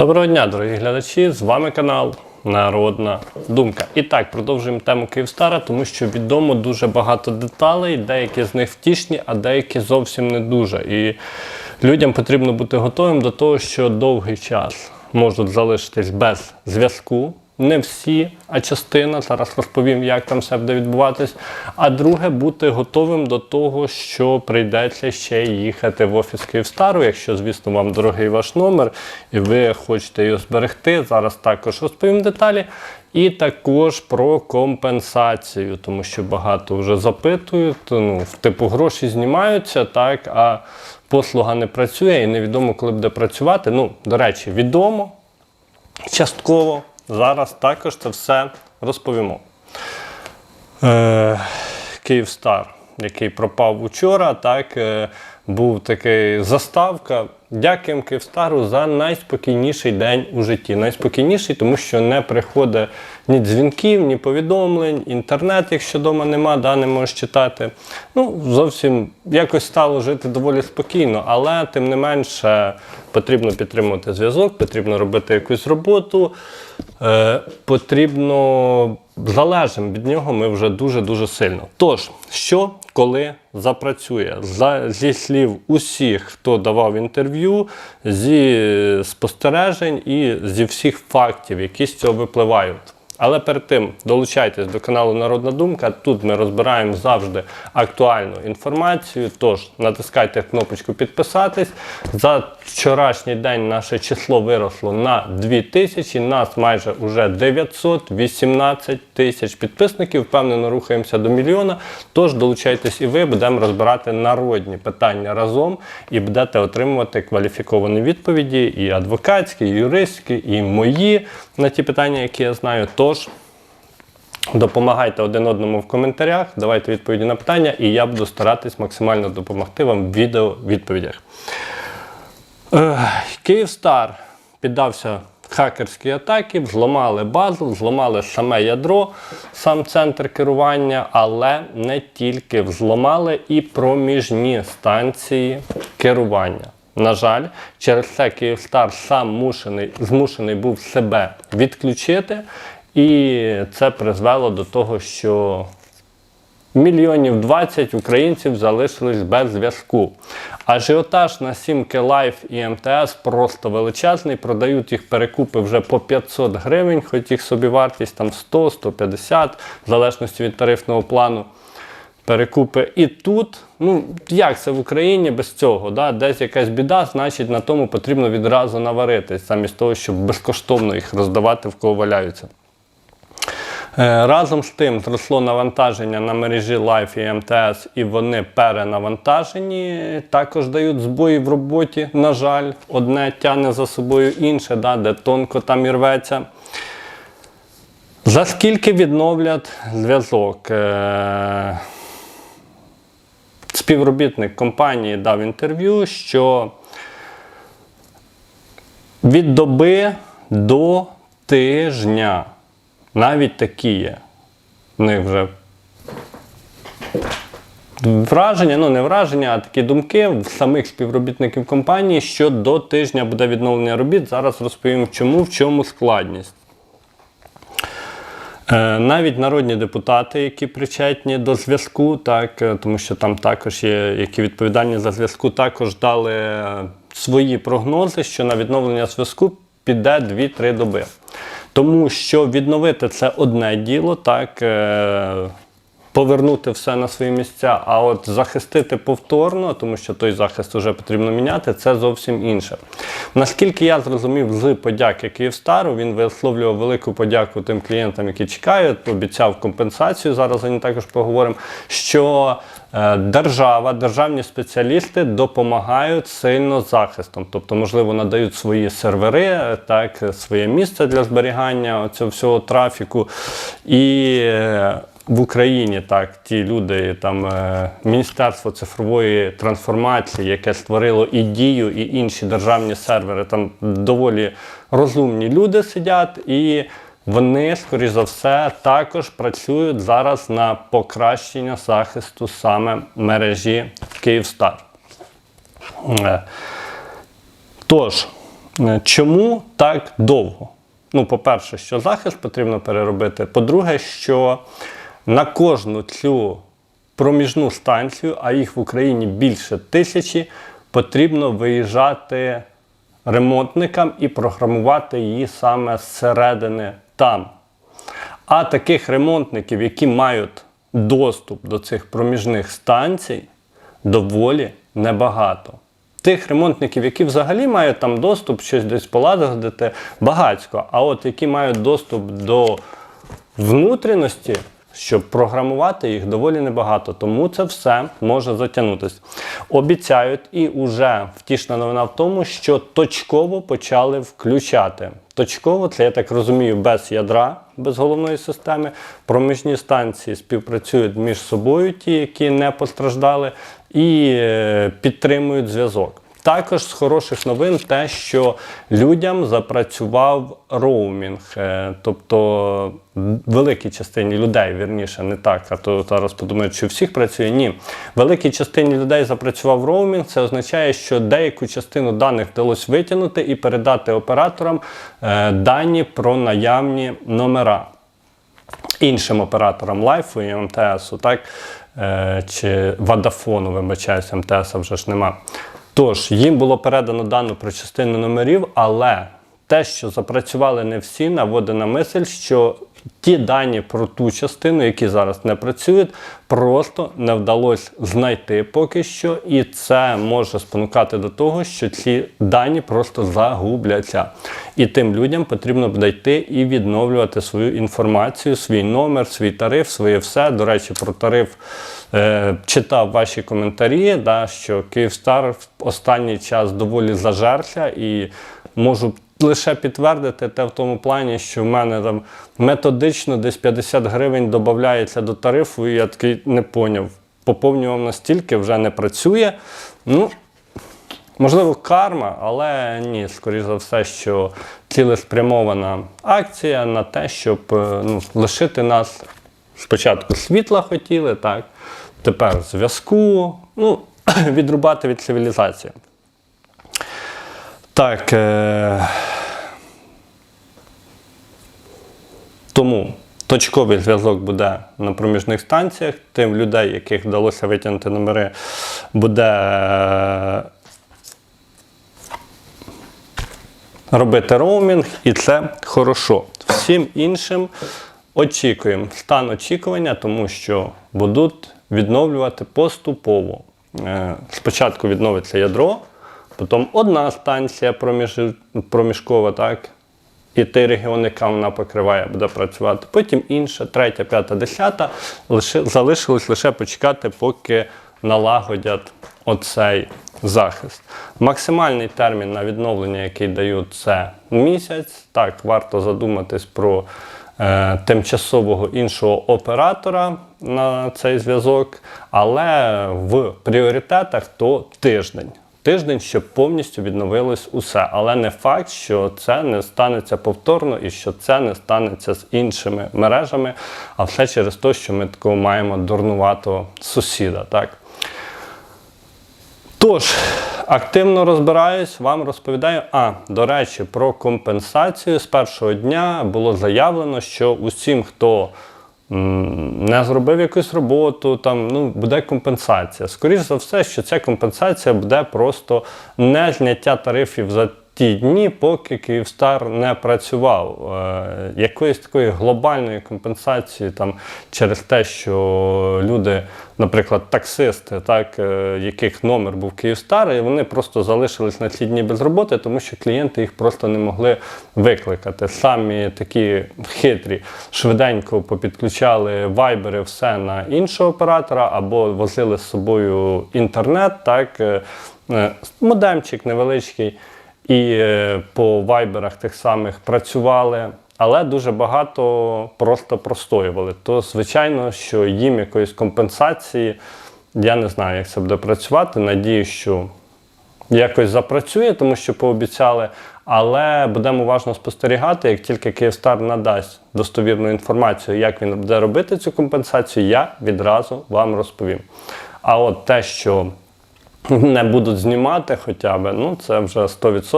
Доброго дня, дорогі глядачі! З вами канал Народна Думка. І так, продовжуємо тему Київстара, тому що відомо дуже багато деталей, деякі з них втішні, а деякі зовсім не дуже. І людям потрібно бути готовим до того, що довгий час можуть залишитись без зв'язку. Не всі, а частина. Зараз розповім, як там все буде відбуватись. А друге, бути готовим до того, що прийдеться ще їхати в офіс Київстару, якщо, звісно, вам дорогий ваш номер, і ви хочете його зберегти. Зараз також розповім деталі. І також про компенсацію, тому що багато вже запитують. Ну, типу гроші знімаються, так, а послуга не працює і невідомо, коли буде працювати. Ну, до речі, відомо частково. Зараз також це все розповімо. Е, Київстар, який пропав учора, так, е, був такий заставка. Дякуємо Київстару за найспокійніший день у житті. Найспокійніший, тому що не приходить ні дзвінків, ні повідомлень, інтернет, якщо вдома нема, да, не можеш читати. Ну, зовсім якось стало жити доволі спокійно, але тим не менше потрібно підтримувати зв'язок, потрібно робити якусь роботу. Е, потрібно залежимо від нього ми вже дуже-дуже сильно. Тож, що коли запрацює? За, зі слів усіх, хто давав інтерв'ю, зі спостережень і зі всіх фактів, які з цього випливають. Але перед тим долучайтесь до каналу Народна Думка. Тут ми розбираємо завжди актуальну інформацію. Тож натискайте кнопочку підписатись. За вчорашній день наше число виросло на 2000, нас майже уже 918 тисяч підписників. Впевнено, рухаємося до мільйона. Тож долучайтесь і ви, будемо розбирати народні питання разом і будете отримувати кваліфіковані відповіді і адвокатські, і юристські, і мої на ті питання, які я знаю. Тож допомагайте один одному в коментарях, давайте відповіді на питання, і я буду старатись максимально допомогти вам в відео відповідях. Київстар піддався хакерській атаки, взломали базу, взломали саме ядро, сам центр керування, але не тільки взломали і проміжні станції керування. На жаль, через це Київстар сам мушений, змушений був себе відключити, і це призвело до того, що мільйонів 20 українців залишились без зв'язку. Ажіотаж на 7К Life і МТС просто величезний. Продають їх перекупи вже по 500 гривень, хоч їх собівартість там 100-150, в залежності від тарифного плану. Перекупи. І тут, ну як це в Україні без цього? Да? Десь якась біда, значить на тому потрібно відразу наваритись, замість того, щоб безкоштовно їх роздавати в кого валяються. Е, Разом з тим зросло навантаження на мережі Life і МТС, і вони перенавантажені. Також дають збої в роботі. На жаль, одне тягне за собою інше, да, де тонко там і рветься. За скільки відновлять зв'язок? Е, Співробітник компанії дав інтерв'ю, що від доби до тижня. Навіть такі є. В них вже враження, ну не враження, а такі думки в самих співробітників компанії, що до тижня буде відновлення робіт. Зараз розповім, чому, в чому складність. Е, Навіть народні депутати, які причетні до зв'язку, так, е, тому що там також є, які відповідальні за зв'язку, також дали е, свої прогнози, що на відновлення зв'язку піде 2-3 доби. Тому що відновити це одне діло, так, е, повернути все на свої місця, а от захистити повторно, тому що той захист вже потрібно міняти, це зовсім інше. Наскільки я зрозумів з подяки Київстару, він висловлював велику подяку тим клієнтам, які чекають, обіцяв компенсацію. Зараз за ній також поговоримо. Що е, держава, державні спеціалісти допомагають сильно з захистом, тобто, можливо, надають свої сервери, е, так, своє місце для зберігання цього всього трафіку. І е, в Україні так ті люди, там е, Міністерство цифрової трансформації, яке створило і дію, і інші державні сервери, там доволі розумні люди сидять, і вони, скоріш за все, також працюють зараз на покращення захисту саме мережі Київстар. Е, Тож, Е, Чому так довго? Ну, по-перше, що захист потрібно переробити. По-друге, що на кожну цю проміжну станцію, а їх в Україні більше тисячі, потрібно виїжджати ремонтникам і програмувати її саме зсередини там. А таких ремонтників, які мають доступ до цих проміжних станцій, доволі небагато. Тих ремонтників, які взагалі мають там доступ, щось десь полагодити, багатько. А от які мають доступ до внутрішності, щоб програмувати їх доволі небагато. Тому це все може затягнутися. Обіцяють, і вже втішна новина в тому, що точково почали включати. Точково, це я так розумію, без ядра, без головної системи. Проміжні станції співпрацюють між собою, ті, які не постраждали, і е, підтримують зв'язок. Також з хороших новин те, що людям запрацював роумінг, Е, тобто великій частині людей, вірніше, не так, а то зараз подумають, що всіх працює. Ні, великій частині людей запрацював роумінг. Це означає, що деяку частину даних вдалося витягнути і передати операторам е, дані про наявні номера іншим операторам лайфу і МТСу, так? Е, чи Водафону, вибачаюсь, МТС вже ж нема. Тож, їм було передано дану про частину номерів, але те, що запрацювали не всі, наводить на мисль, що ті дані про ту частину, які зараз не працюють, просто не вдалося знайти поки що, і це може спонукати до того, що ці дані просто загубляться. І тим людям потрібно буде йти і відновлювати свою інформацію, свій номер, свій тариф, своє все. До речі, про тариф е, читав ваші коментарі, да, що Київстар в останній час доволі зажерся і можу лише підтвердити те в тому плані, що в мене там методично десь 50 гривень додається до тарифу, і я такий не поняв. Поповнював настільки, вже не працює. Ну, Можливо, карма, але ні, скоріш за все, що цілеспрямована акція на те, щоб е, ну, лишити нас спочатку світла хотіли, так, тепер зв'язку, ну, відрубати від цивілізації. Так. Е... Тому точковий зв'язок буде на проміжних станціях. Тим людей, яких вдалося витягнути номери, буде е, робити роумінг, і це хорошо. Всім іншим очікуємо стан очікування, тому що будуть відновлювати поступово. Е, Спочатку відновиться ядро, потім одна станція проміж... проміжкова, так? І той регіон, яка вона покриває, буде працювати. Потім інша, третя, п'ята, десята. Лише, залишилось лише почекати, поки налагодять оцей захист. Максимальний термін на відновлення, який дають, це місяць. Так, варто задуматись про е, тимчасового іншого оператора на цей зв'язок, але в пріоритетах то тиждень. Тиждень, щоб повністю відновилось усе. Але не факт, що це не станеться повторно і що це не станеться з іншими мережами, а все через те, що ми такого маємо дурнуватого сусіда. Так? Тож, активно розбираюсь, вам розповідаю. А, до речі, про компенсацію з першого дня було заявлено, що усім, хто не зробив якусь роботу, там ну буде компенсація. Скоріше за все, що ця компенсація буде просто не зняття тарифів за ті дні, поки Київстар не працював. Е, якоїсь такої глобальної компенсації там через те, що люди, наприклад, таксисти, так, е, яких номер був Київстар, і вони просто залишились на ці дні без роботи, тому що клієнти їх просто не могли викликати. Самі такі хитрі, швиденько попідключали вайбери все на іншого оператора або возили з собою інтернет, так, е, модемчик невеличкий і е, по вайберах тих самих працювали, але дуже багато просто простоювали. То, звичайно, що їм якоїсь компенсації, я не знаю, як це буде працювати. Надію, що якось запрацює, тому що пообіцяли. Але будемо уважно спостерігати, як тільки Київстар надасть достовірну інформацію, як він буде робити цю компенсацію, я відразу вам розповім. А от те, що не будуть знімати хоча б, ну це вже 100%.